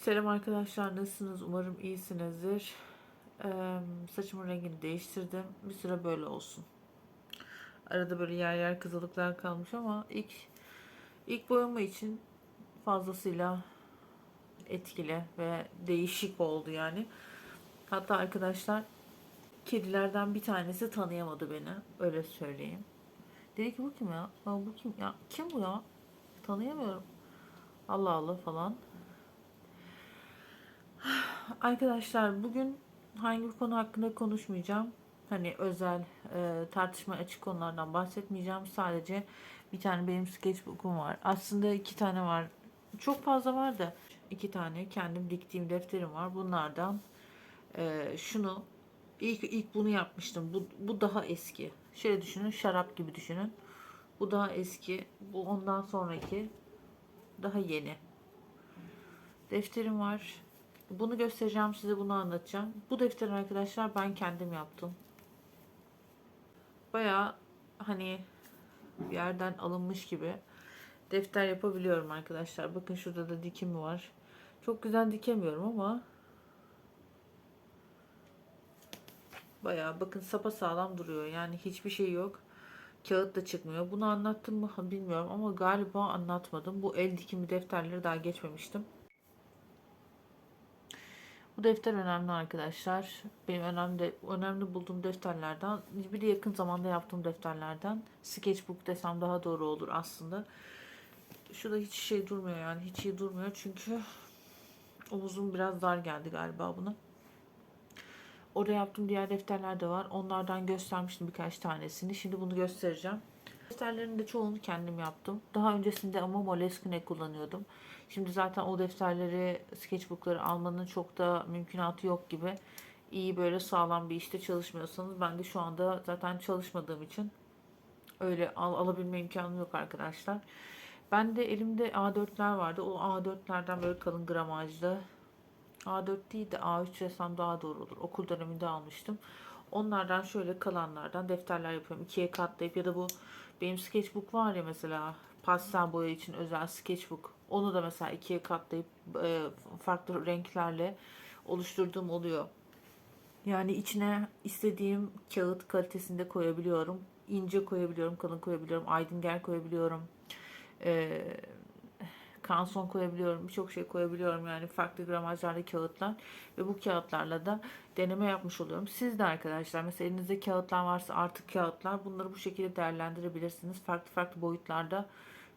Selam arkadaşlar nasılsınız? Umarım iyisinizdir. Ee, saçımın rengini değiştirdim. Bir süre böyle olsun. Arada böyle yer yer kızılıklar kalmış ama ilk ilk boyama için fazlasıyla etkili ve değişik oldu yani. Hatta arkadaşlar kedilerden bir tanesi tanıyamadı beni. Öyle söyleyeyim. Dedi ki bu kim ya? Aa, bu kim ya? Kim bu ya? Tanıyamıyorum. Allah Allah falan. Arkadaşlar bugün hangi bir konu hakkında konuşmayacağım. Hani özel e, tartışma açık konulardan bahsetmeyeceğim. Sadece bir tane benim sketchbook'um var. Aslında iki tane var. Çok fazla var da iki tane kendim diktiğim defterim var. Bunlardan e, şunu ilk ilk bunu yapmıştım. Bu, bu daha eski. Şöyle düşünün şarap gibi düşünün. Bu daha eski. Bu ondan sonraki daha yeni. Defterim var. Bunu göstereceğim size bunu anlatacağım. Bu defteri arkadaşlar ben kendim yaptım. Baya hani bir yerden alınmış gibi defter yapabiliyorum arkadaşlar. Bakın şurada da dikimi var. Çok güzel dikemiyorum ama baya bakın sapa sağlam duruyor. Yani hiçbir şey yok. Kağıt da çıkmıyor. Bunu anlattım mı bilmiyorum ama galiba anlatmadım. Bu el dikimi defterleri daha geçmemiştim. Bu defter önemli arkadaşlar. Benim önemli önemli bulduğum defterlerden, bir de yakın zamanda yaptığım defterlerden. Sketchbook desem daha doğru olur aslında. Şurada hiç şey durmuyor yani hiç iyi durmuyor çünkü omuzum biraz dar geldi galiba buna. Orada yaptığım diğer defterler de var. Onlardan göstermiştim birkaç tanesini. Şimdi bunu göstereceğim. Defterlerin de çoğunu kendim yaptım. Daha öncesinde ama Moleskine kullanıyordum. Şimdi zaten o defterleri, sketchbookları almanın çok da mümkünatı yok gibi. İyi böyle sağlam bir işte çalışmıyorsanız ben de şu anda zaten çalışmadığım için öyle al, alabilme imkanım yok arkadaşlar. Ben de elimde A4'ler vardı. O A4'lerden böyle kalın gramajlı A4 değil de A3 desem daha doğru olur. Okul döneminde almıştım. Onlardan şöyle kalanlardan defterler yapıyorum. ikiye katlayıp ya da bu benim sketchbook var ya mesela pastel boya için özel sketchbook. Onu da mesela ikiye katlayıp e, farklı renklerle oluşturduğum oluyor. Yani içine istediğim kağıt kalitesinde koyabiliyorum. İnce koyabiliyorum, kalın koyabiliyorum, aydinger koyabiliyorum. Eee kanson koyabiliyorum, birçok şey koyabiliyorum yani farklı gramajlarda kağıtlar ve bu kağıtlarla da deneme yapmış oluyorum. Siz de arkadaşlar mesela elinizde kağıtlar varsa artık kağıtlar bunları bu şekilde değerlendirebilirsiniz. Farklı farklı boyutlarda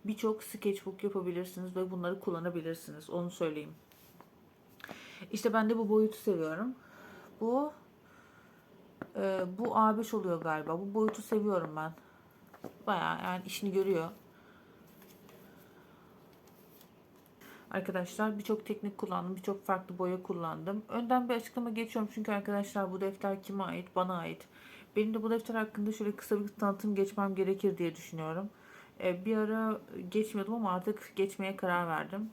birçok sketchbook yapabilirsiniz ve bunları kullanabilirsiniz. Onu söyleyeyim. İşte ben de bu boyutu seviyorum. Bu e, bu A5 oluyor galiba. Bu boyutu seviyorum ben. Bayağı yani işini görüyor. Arkadaşlar birçok teknik kullandım. Birçok farklı boya kullandım. Önden bir açıklama geçiyorum. Çünkü arkadaşlar bu defter kime ait? Bana ait. Benim de bu defter hakkında şöyle kısa bir tanıtım geçmem gerekir diye düşünüyorum. Ee, bir ara geçmiyordum ama artık geçmeye karar verdim.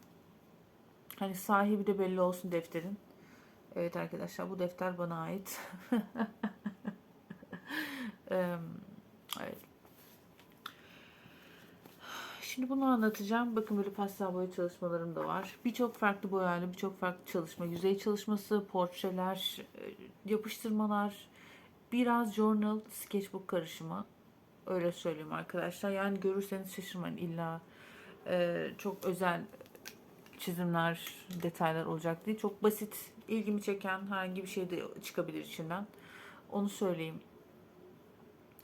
Hani sahibi de belli olsun defterin. Evet arkadaşlar bu defter bana ait. evet. Şimdi bunu anlatacağım. Bakın böyle pastel boya çalışmalarım da var. Birçok farklı boyayla birçok farklı çalışma. Yüzey çalışması, portreler, yapıştırmalar, biraz journal, sketchbook karışımı. Öyle söyleyeyim arkadaşlar. Yani görürseniz şaşırmayın. İlla e, çok özel çizimler, detaylar olacak diye. Çok basit, ilgimi çeken herhangi bir şey de çıkabilir içinden. Onu söyleyeyim.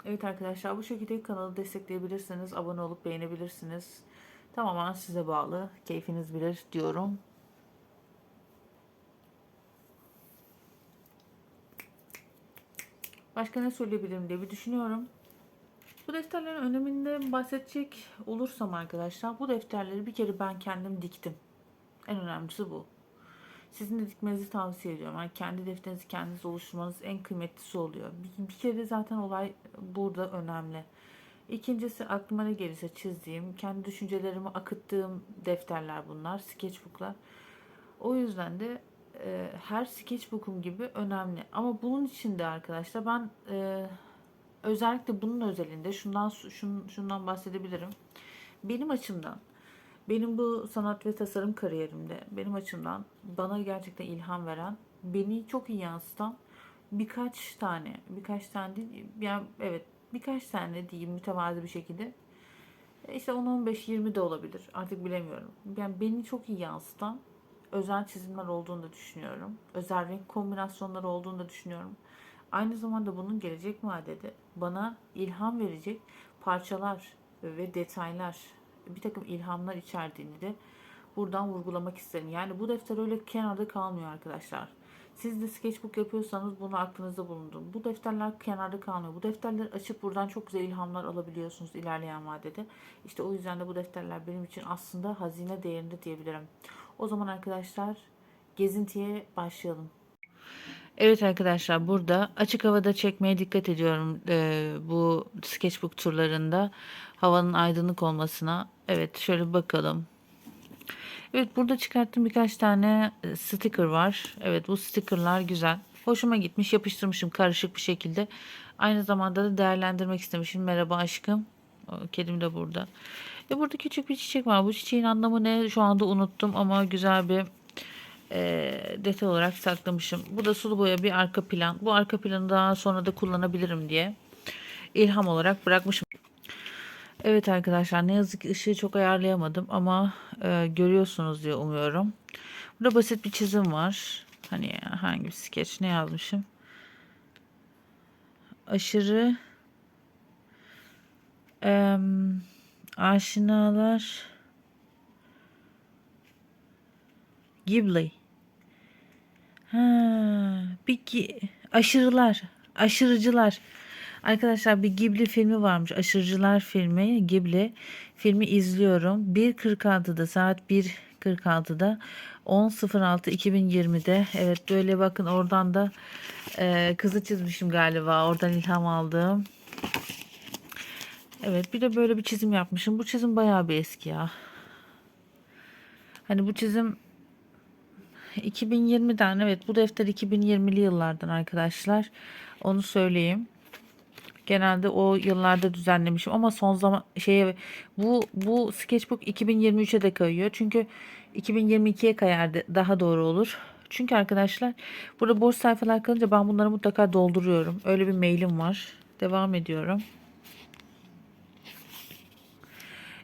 Evet arkadaşlar bu şekilde kanalı destekleyebilirsiniz. Abone olup beğenebilirsiniz. Tamamen size bağlı. Keyfiniz bilir diyorum. Başka ne söyleyebilirim diye bir düşünüyorum. Defterlerin öneminden bahsedecek olursam arkadaşlar bu defterleri bir kere ben kendim diktim. En önemlisi bu. Sizin de dikmenizi tavsiye ediyorum. Yani kendi defterinizi kendiniz oluşturmanız en kıymetlisi oluyor. Bir, bir kere zaten olay burada önemli. İkincisi aklıma ne gelirse çizdiğim, kendi düşüncelerimi akıttığım defterler bunlar, sketchbooklar. O yüzden de e, her sketchbook'um gibi önemli. Ama bunun için de arkadaşlar ben e, özellikle bunun özelinde şundan şun, şundan bahsedebilirim. Benim açımdan Benim bu sanat ve tasarım kariyerimde benim açımdan bana gerçekten ilham veren, beni çok iyi yansıtan birkaç tane, birkaç tane değil, yani evet birkaç tane diyeyim mütevazi bir şekilde. E İşte 10, 15, 20 de olabilir. Artık bilemiyorum. Yani beni çok iyi yansıtan özel çizimler olduğunu da düşünüyorum. Özel renk kombinasyonları olduğunu da düşünüyorum. Aynı zamanda bunun gelecek vadede bana ilham verecek parçalar ve detaylar, bir takım ilhamlar içerdiğini de buradan vurgulamak isterim. Yani bu defter öyle kenarda kalmıyor arkadaşlar. Siz de sketchbook yapıyorsanız bunu aklınızda bulundurun. Bu defterler kenarda kalmıyor. Bu defterleri açıp buradan çok güzel ilhamlar alabiliyorsunuz ilerleyen vadede. İşte o yüzden de bu defterler benim için aslında hazine değerinde diyebilirim. O zaman arkadaşlar gezintiye başlayalım. Evet arkadaşlar burada açık havada çekmeye dikkat ediyorum eee, bu sketchbook turlarında havanın aydınlık olmasına. Evet şöyle bakalım. Evet burada çıkarttığım birkaç tane e, sticker var. Evet bu stickerlar güzel. Hoşuma gitmiş yapıştırmışım karışık bir şekilde. Aynı zamanda da değerlendirmek istemişim. Merhaba aşkım. Kedim de burada. Ve burada küçük bir çiçek var. Bu çiçeğin anlamı ne şu anda unuttum ama güzel bir e, detay olarak saklamışım. Bu da sulu boya bir arka plan. Bu arka planı daha sonra da kullanabilirim diye ilham olarak bırakmışım. Evet arkadaşlar ne yazık ki ışığı çok ayarlayamadım ama e, görüyorsunuz diye umuyorum. Burada basit bir çizim var. Hani hangi bir skeç ne yazmışım? Aşırı em, aşinalar Ghibli. Ha, bir gi- aşırılar, aşırıcılar. Arkadaşlar bir Ghibli filmi varmış. Aşırıcılar filmi, Ghibli filmi izliyorum. 1.46'da saat 1.46'da 10.06.2020'de. Evet böyle bakın oradan da e, kızı çizmişim galiba. Oradan ilham aldım. Evet bir de böyle bir çizim yapmışım. Bu çizim bayağı bir eski ya. Hani bu çizim 2020'den evet bu defter 2020'li yıllardan arkadaşlar. Onu söyleyeyim. Genelde o yıllarda düzenlemişim ama son zaman şeye bu bu sketchbook 2023'e de kayıyor. Çünkü 2022'ye kayar daha doğru olur. Çünkü arkadaşlar burada boş sayfalar kalınca ben bunları mutlaka dolduruyorum. Öyle bir mailim var. Devam ediyorum.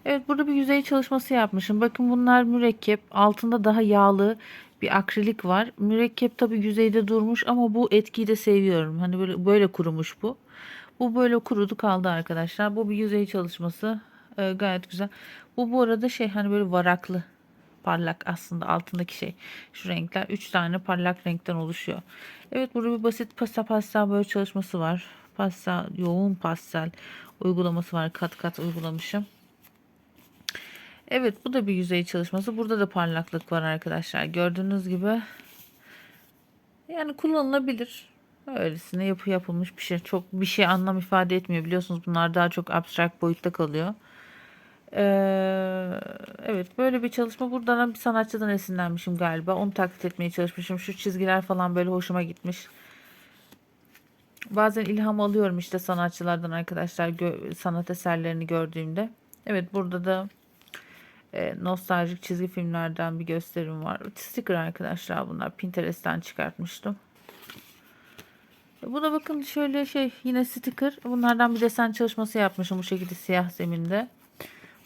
Evet burada bir yüzey çalışması yapmışım. Bakın bunlar mürekkep. Altında daha yağlı bir akrilik var. Mürekkep tabi yüzeyde durmuş ama bu etkiyi de seviyorum. Hani böyle böyle kurumuş bu. Bu böyle kurudu kaldı arkadaşlar. Bu bir yüzey çalışması. Ee, gayet güzel. Bu bu arada şey hani böyle varaklı parlak aslında altındaki şey. Şu renkler 3 tane parlak renkten oluşuyor. Evet burada bir basit pasta pastel böyle çalışması var. Pastel yoğun pastel uygulaması var. Kat kat uygulamışım. Evet bu da bir yüzey çalışması. Burada da parlaklık var arkadaşlar. Gördüğünüz gibi yani kullanılabilir. Öylesine yapı yapılmış bir şey. Çok bir şey anlam ifade etmiyor. Biliyorsunuz bunlar daha çok abstrakt boyutta kalıyor. Ee, evet böyle bir çalışma. Buradan bir sanatçıdan esinlenmişim galiba. Onu taklit etmeye çalışmışım. Şu çizgiler falan böyle hoşuma gitmiş. Bazen ilham alıyorum işte sanatçılardan arkadaşlar sanat eserlerini gördüğümde. Evet burada da e, nostaljik çizgi filmlerden bir gösterim var. Sticker arkadaşlar bunlar. Pinterest'ten çıkartmıştım. E, Bu da bakın şöyle şey yine sticker. Bunlardan bir desen çalışması yapmışım bu şekilde siyah zeminde.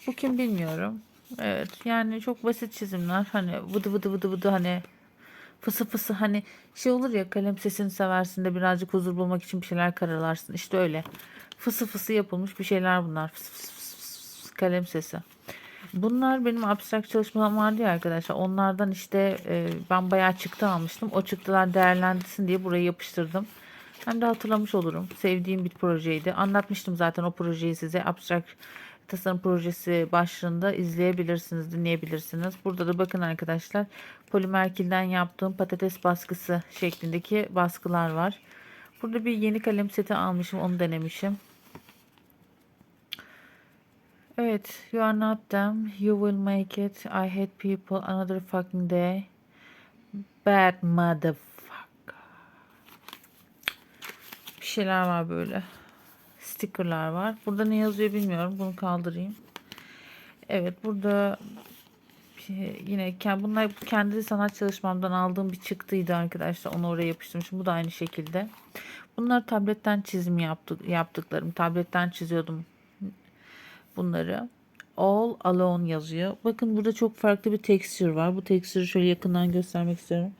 Bu kim bilmiyorum. Evet yani çok basit çizimler. Hani vıdı vıdı vıdı vıdı hani fısı fısı hani şey olur ya kalem sesini seversin de birazcık huzur bulmak için bir şeyler karalarsın. İşte öyle. Fısı fısı yapılmış bir şeyler bunlar. Fıs fıs fıs fıs fıs kalem sesi. Bunlar benim abstrakt çalışmalarım vardı ya arkadaşlar. Onlardan işte e, ben bayağı çıktı almıştım. O çıktılar değerlendirsin diye buraya yapıştırdım. Hem de hatırlamış olurum. Sevdiğim bir projeydi. Anlatmıştım zaten o projeyi size. Abstrakt tasarım projesi başlığında izleyebilirsiniz, dinleyebilirsiniz. Burada da bakın arkadaşlar polimerkilden yaptığım patates baskısı şeklindeki baskılar var. Burada bir yeni kalem seti almışım. Onu denemişim. Evet, you are not them. You will make it. I hate people. Another fucking day. Bad motherfucker. Bir şeyler var böyle. Stickerlar var. Burada ne yazıyor bilmiyorum. Bunu kaldırayım. Evet, burada yine bunlar kendi sanat çalışmamdan aldığım bir çıktıydı arkadaşlar. Onu oraya yapıştırmışım. Bu da aynı şekilde. Bunlar tabletten çizim yaptık, yaptıklarım. Tabletten çiziyordum bunları. All Alone yazıyor. Bakın burada çok farklı bir texture var. Bu texture'ı şöyle yakından göstermek istiyorum.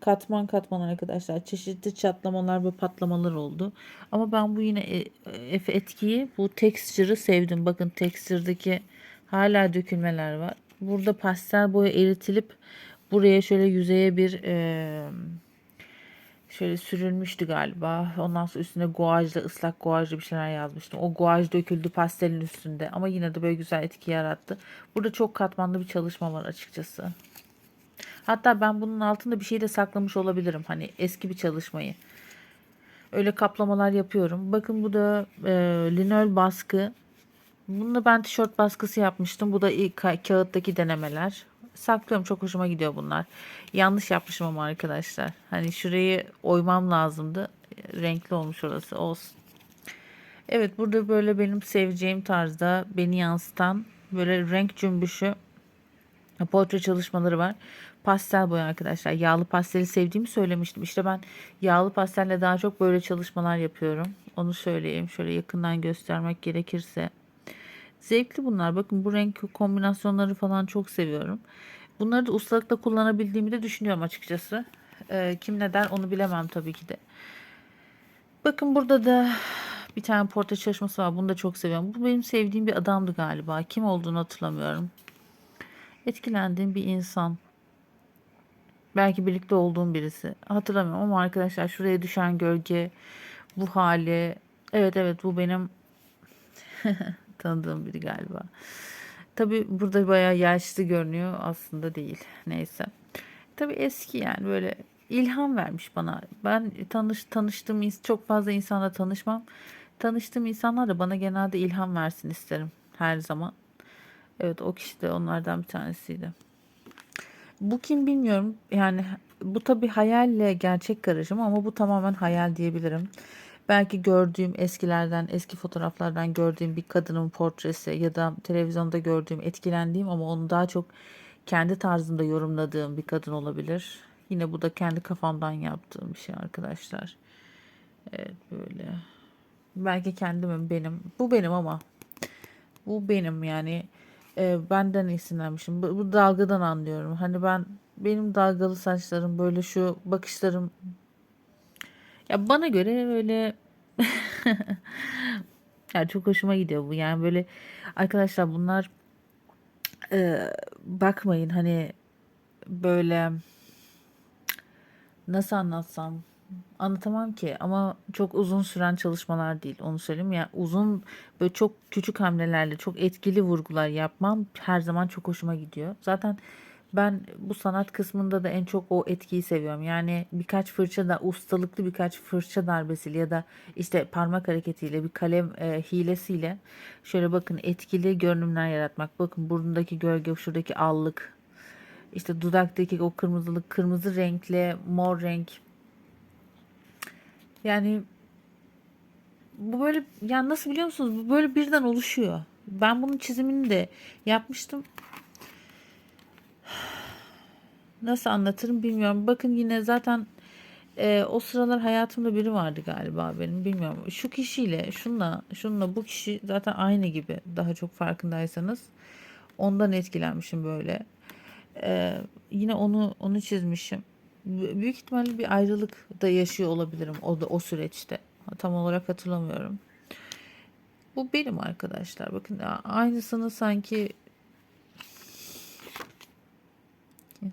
Katman katman arkadaşlar. Çeşitli çatlamalar ve patlamalar oldu. Ama ben bu yine e- etkiyi, bu texture'ı sevdim. Bakın texture'daki hala dökülmeler var. Burada pastel boya eritilip buraya şöyle yüzeye bir e, şöyle sürülmüştü galiba. Ondan sonra üstüne guajla ıslak guajla bir şeyler yazmıştım. O guaj döküldü pastelin üstünde ama yine de böyle güzel etki yarattı. Burada çok katmanlı bir çalışma var açıkçası. Hatta ben bunun altında bir şey de saklamış olabilirim. Hani eski bir çalışmayı. Öyle kaplamalar yapıyorum. Bakın bu da e, linol baskı. Bunu ben tişört baskısı yapmıştım. Bu da ka- kağıttaki denemeler. Saklıyorum. Çok hoşuma gidiyor bunlar. Yanlış yapmışım ama arkadaşlar. Hani şurayı oymam lazımdı. Renkli olmuş orası. Olsun. Evet burada böyle benim seveceğim tarzda beni yansıtan böyle renk cümbüşü portre çalışmaları var. Pastel boya arkadaşlar. Yağlı pasteli sevdiğimi söylemiştim. İşte ben yağlı pastelle daha çok böyle çalışmalar yapıyorum. Onu söyleyeyim. Şöyle yakından göstermek gerekirse. Zevkli bunlar. Bakın bu renk kombinasyonları falan çok seviyorum. Bunları da ustalıkla kullanabildiğimi de düşünüyorum açıkçası. Ee, kim ne der onu bilemem tabii ki de. Bakın burada da bir tane portre çalışması var. Bunu da çok seviyorum. Bu benim sevdiğim bir adamdı galiba. Kim olduğunu hatırlamıyorum. Etkilendiğim bir insan. Belki birlikte olduğum birisi. Hatırlamıyorum ama arkadaşlar şuraya düşen gölge, bu hali. Evet evet bu benim tanıdığım biri galiba. Tabi burada bayağı yaşlı görünüyor aslında değil. Neyse. Tabi eski yani böyle ilham vermiş bana. Ben tanış tanıştığım çok fazla insanla tanışmam. Tanıştığım insanlar da bana genelde ilham versin isterim her zaman. Evet o kişi de onlardan bir tanesiydi. Bu kim bilmiyorum. Yani bu tabi hayalle gerçek karışım ama bu tamamen hayal diyebilirim. Belki gördüğüm eskilerden, eski fotoğraflardan gördüğüm bir kadının portresi ya da televizyonda gördüğüm, etkilendiğim ama onu daha çok kendi tarzımda yorumladığım bir kadın olabilir. Yine bu da kendi kafamdan yaptığım bir şey arkadaşlar. Evet böyle. Belki kendimim benim. Bu benim ama. Bu benim yani. E, benden esinlenmişim. Bu, bu dalgadan anlıyorum. Hani ben benim dalgalı saçlarım böyle şu bakışlarım ya bana göre böyle ya çok hoşuma gidiyor bu. Yani böyle arkadaşlar bunlar e, bakmayın hani böyle nasıl anlatsam anlatamam ki ama çok uzun süren çalışmalar değil onu söyleyeyim ya uzun böyle çok küçük hamlelerle çok etkili vurgular yapmam her zaman çok hoşuma gidiyor. Zaten ben bu sanat kısmında da en çok o etkiyi seviyorum. Yani birkaç fırça da ustalıklı birkaç fırça darbesiyle ya da işte parmak hareketiyle bir kalem e, hilesiyle şöyle bakın etkili görünümler yaratmak. Bakın burnundaki gölge, şuradaki allık, işte dudaktaki o kırmızılık, kırmızı renkle mor renk. Yani bu böyle yani nasıl biliyor musunuz? Bu böyle birden oluşuyor. Ben bunun çizimini de yapmıştım. Nasıl anlatırım bilmiyorum. Bakın yine zaten e, o sıralar hayatımda biri vardı galiba benim bilmiyorum. Şu kişiyle şunla şunla bu kişi zaten aynı gibi daha çok farkındaysanız. Ondan etkilenmişim böyle. E, yine onu onu çizmişim. Büyük ihtimalle bir ayrılık da yaşıyor olabilirim o da o süreçte. Tam olarak hatırlamıyorum. Bu benim arkadaşlar. Bakın aynısını sanki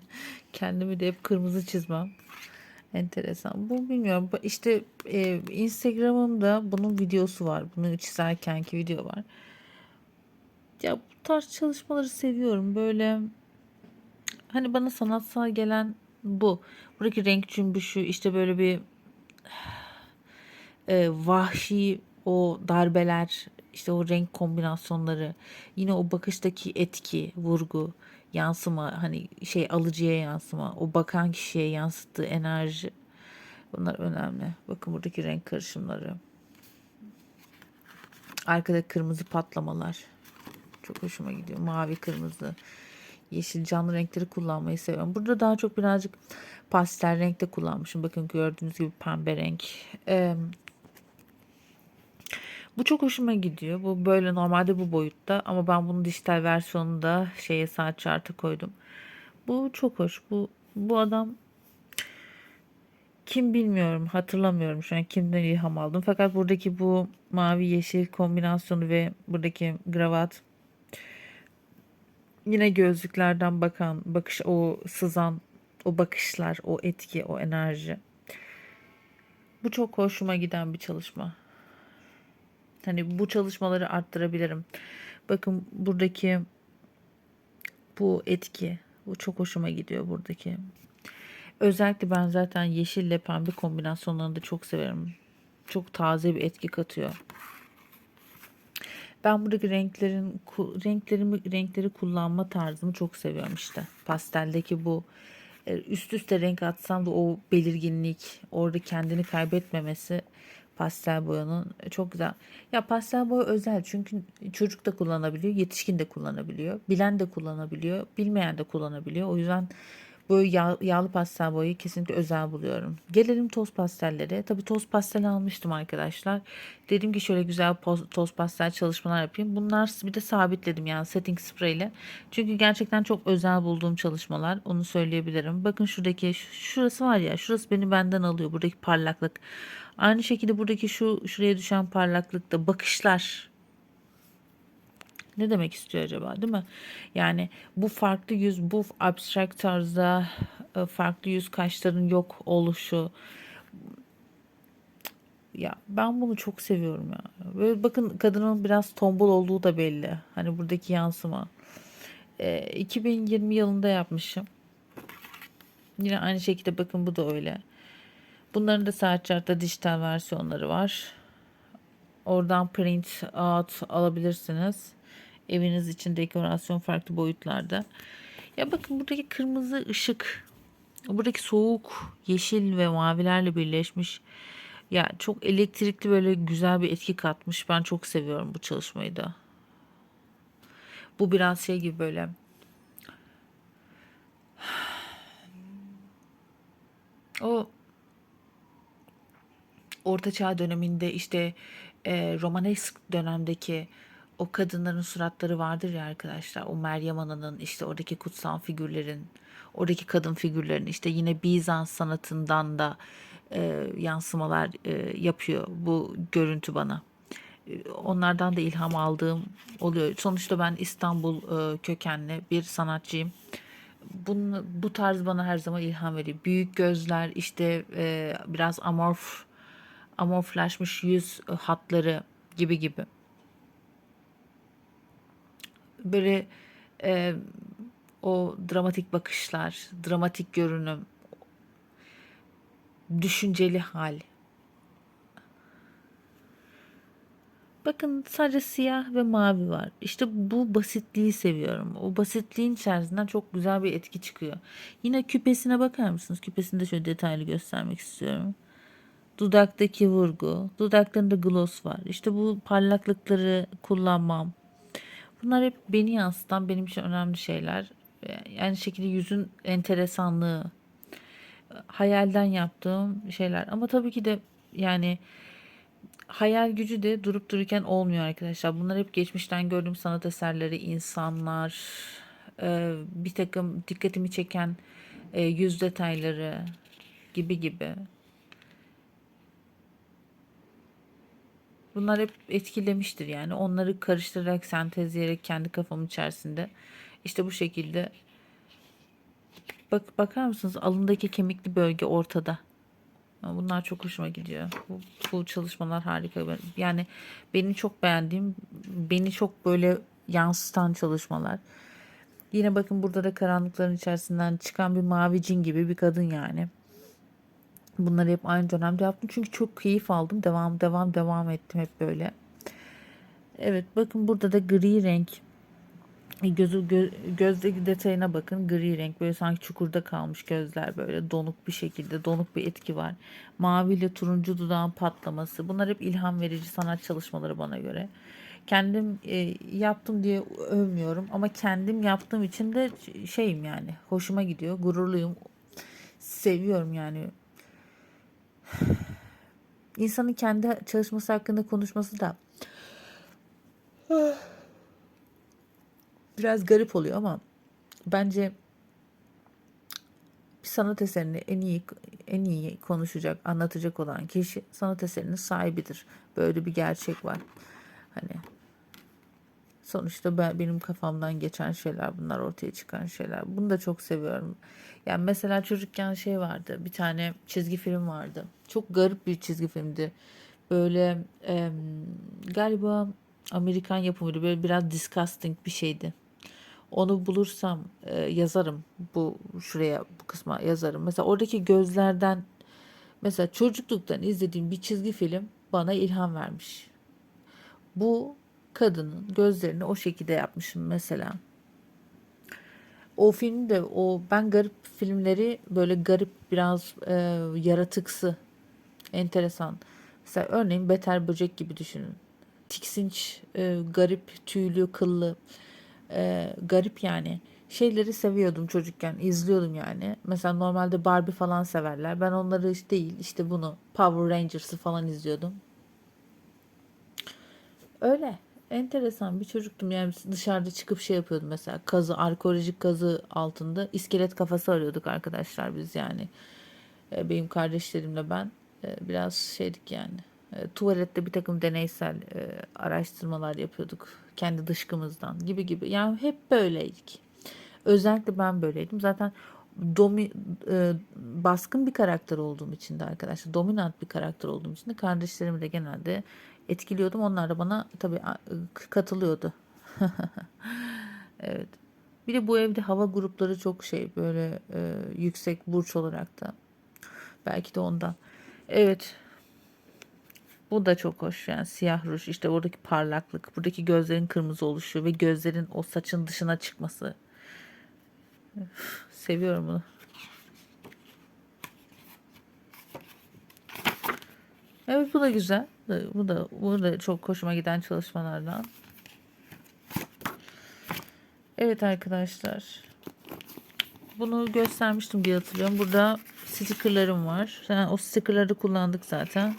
kendimi de hep kırmızı çizmem. Enteresan. Bu bilmiyorum. İşte e, Instagram'ımda bunun videosu var. Bunu çizerkenki video var. Ya bu tarz çalışmaları seviyorum. Böyle hani bana sanatsal gelen bu. Buradaki renk cümbüşü işte böyle bir e, vahşi o darbeler işte o renk kombinasyonları yine o bakıştaki etki vurgu yansıma hani şey alıcıya yansıma o bakan kişiye yansıttığı enerji bunlar önemli bakın buradaki renk karışımları arkada kırmızı patlamalar çok hoşuma gidiyor mavi kırmızı Yeşil canlı renkleri kullanmayı seviyorum. Burada daha çok birazcık pastel renkte kullanmışım. Bakın gördüğünüz gibi pembe renk. Ee, bu çok hoşuma gidiyor. Bu böyle normalde bu boyutta ama ben bunu dijital versiyonunda şeye saat chart'a koydum. Bu çok hoş. Bu bu adam kim bilmiyorum hatırlamıyorum şu an kimden ilham aldım. Fakat buradaki bu mavi yeşil kombinasyonu ve buradaki gravat yine gözlüklerden bakan bakış o sızan o bakışlar o etki o enerji. Bu çok hoşuma giden bir çalışma. Hani bu çalışmaları arttırabilirim. Bakın buradaki bu etki bu çok hoşuma gidiyor buradaki. Özellikle ben zaten yeşille pembe kombinasyonlarını da çok severim. Çok taze bir etki katıyor. Ben buradaki renklerin renklerimi renkleri kullanma tarzımı çok seviyorum işte. Pasteldeki bu e, üst üste renk atsam da o belirginlik, orada kendini kaybetmemesi pastel boyanın çok güzel. Ya pastel boya özel çünkü çocuk da kullanabiliyor, yetişkin de kullanabiliyor, bilen de kullanabiliyor, bilmeyen de kullanabiliyor. O yüzden böyle yağ, yağlı pastel boyayı kesinlikle özel buluyorum. Gelelim toz pastellere. Tabii toz pastel almıştım arkadaşlar. Dedim ki şöyle güzel toz pastel çalışmalar yapayım. Bunlar bir de sabitledim yani setting spray ile. Çünkü gerçekten çok özel bulduğum çalışmalar. Onu söyleyebilirim. Bakın şuradaki şurası var ya şurası beni benden alıyor. Buradaki parlaklık. Aynı şekilde buradaki şu şuraya düşen parlaklıkta bakışlar ne demek istiyor acaba değil mi? Yani bu farklı yüz, bu abstract tarzda e, farklı yüz kaşların yok oluşu. Ya ben bunu çok seviyorum ya. Böyle bakın kadının biraz tombul olduğu da belli. Hani buradaki yansıma. E, 2020 yılında yapmışım. Yine aynı şekilde bakın bu da öyle. Bunların da saat chart'ta dijital versiyonları var. Oradan print out alabilirsiniz. Eviniz için dekorasyon farklı boyutlarda. Ya bakın buradaki kırmızı ışık, buradaki soğuk yeşil ve mavilerle birleşmiş. Ya çok elektrikli böyle güzel bir etki katmış. Ben çok seviyorum bu çalışmayı da. Bu biraz şey gibi böyle o Orta Çağ döneminde işte e, Romanesk dönemdeki o kadınların suratları vardır ya arkadaşlar. O Meryem Ana'nın işte oradaki kutsal figürlerin, oradaki kadın figürlerin işte yine Bizans sanatından da e, yansımalar e, yapıyor bu görüntü bana. E, Onlardan da ilham aldığım oluyor. Sonuçta ben İstanbul e, kökenli bir sanatçıyım. Bunu, bu tarz bana her zaman ilham veriyor. Büyük gözler, işte e, biraz amorf, amorflaşmış yüz hatları gibi gibi. Böyle e, o dramatik bakışlar, dramatik görünüm, düşünceli hal. Bakın sadece siyah ve mavi var. İşte bu basitliği seviyorum. O basitliğin içerisinden çok güzel bir etki çıkıyor. Yine küpesine bakar mısınız? Küpesini de şöyle detaylı göstermek istiyorum. Dudaktaki vurgu, dudaklarında gloss var. İşte bu parlaklıkları kullanmam. Bunlar hep beni yansıtan benim için önemli şeyler. Yani şekilde yüzün enteresanlığı, hayalden yaptığım şeyler. Ama tabii ki de yani hayal gücü de durup dururken olmuyor arkadaşlar. Bunlar hep geçmişten gördüğüm sanat eserleri, insanlar, e, bir takım dikkatimi çeken e, yüz detayları gibi gibi. Bunlar hep etkilemiştir yani. Onları karıştırarak, sentezleyerek kendi kafam içerisinde işte bu şekilde bak bakar mısınız alındaki kemikli bölge ortada. Bunlar çok hoşuma gidiyor. Bu, bu çalışmalar harika. Yani benim çok beğendiğim, beni çok böyle yansıtan çalışmalar. Yine bakın burada da karanlıkların içerisinden çıkan bir mavi cin gibi bir kadın yani. Bunları hep aynı dönemde yaptım. Çünkü çok keyif aldım. Devam devam devam ettim hep böyle. Evet bakın burada da gri renk. Gözü gö, gözdeki detayına bakın gri renk böyle sanki çukurda kalmış gözler böyle donuk bir şekilde donuk bir etki var. Mavi ile turuncu dudağın patlaması bunlar hep ilham verici sanat çalışmaları bana göre. kendim e, yaptım diye övmüyorum ama kendim yaptığım için de şeyim yani hoşuma gidiyor gururluyum seviyorum yani insanın kendi çalışması hakkında konuşması da biraz garip oluyor ama bence bir sanat eserini en iyi en iyi konuşacak, anlatacak olan kişi sanat eserinin sahibidir. Böyle bir gerçek var. Hani sonuçta ben benim kafamdan geçen şeyler bunlar ortaya çıkan şeyler. Bunu da çok seviyorum. Yani mesela çocukken şey vardı. Bir tane çizgi film vardı. Çok garip bir çizgi filmdi. Böyle em, galiba Amerikan yapımıydı. Böyle biraz disgusting bir şeydi. Onu bulursam e, yazarım bu şuraya bu kısma yazarım. Mesela oradaki gözlerden mesela çocukluktan izlediğim bir çizgi film bana ilham vermiş. Bu kadının gözlerini o şekilde yapmışım mesela. O film de o ben garip filmleri böyle garip biraz e, yaratıksı enteresan. Mesela örneğin Beter Böcek gibi düşünün. Tiksinç, e, garip, tüylü, kıllı e, garip yani şeyleri seviyordum çocukken izliyordum yani. Mesela normalde Barbie falan severler. Ben onları işte değil işte bunu Power Rangers'ı falan izliyordum. Öyle. Enteresan bir çocuktum. Yani dışarıda çıkıp şey yapıyordum mesela kazı arkeolojik kazı altında iskelet kafası arıyorduk arkadaşlar biz yani. E, benim kardeşlerimle ben e, biraz şeydik yani. E, tuvalette bir takım deneysel araştırmalar yapıyorduk kendi dışkımızdan gibi gibi. Yani hep böyleydik. Özellikle ben böyleydim. Zaten domi, e, baskın bir karakter olduğum için de arkadaşlar dominant bir karakter olduğum için de kardeşlerimi de genelde etkiliyordum. Onlar da bana tabii katılıyordu. evet. Bir de bu evde hava grupları çok şey böyle e, yüksek burç olarak da. Belki de ondan. Evet. Bu da çok hoş yani siyah ruj işte oradaki parlaklık buradaki gözlerin kırmızı oluşu ve gözlerin o saçın dışına çıkması Seviyorum bunu. Evet bu da güzel. Bu da bu da çok hoşuma giden çalışmalardan. Evet arkadaşlar. Bunu göstermiştim diye hatırlıyorum. Burada stickerlarım var. Yani o stickerları kullandık zaten.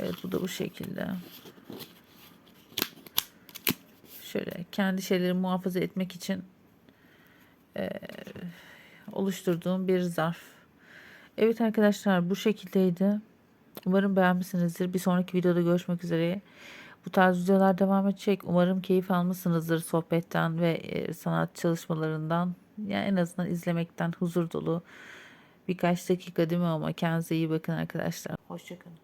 Evet bu da bu şekilde. Şöyle kendi şeylerimi muhafaza etmek için eee, oluşturduğum bir zarf. Evet arkadaşlar bu şekildeydi. Umarım beğenmişsinizdir. Bir sonraki videoda görüşmek üzere. Bu tarz videolar devam edecek. Umarım keyif almışsınızdır sohbetten ve e, sanat çalışmalarından. Yani en azından izlemekten huzur dolu birkaç dakika değil mi ama kendinize iyi bakın arkadaşlar. Hoşçakalın.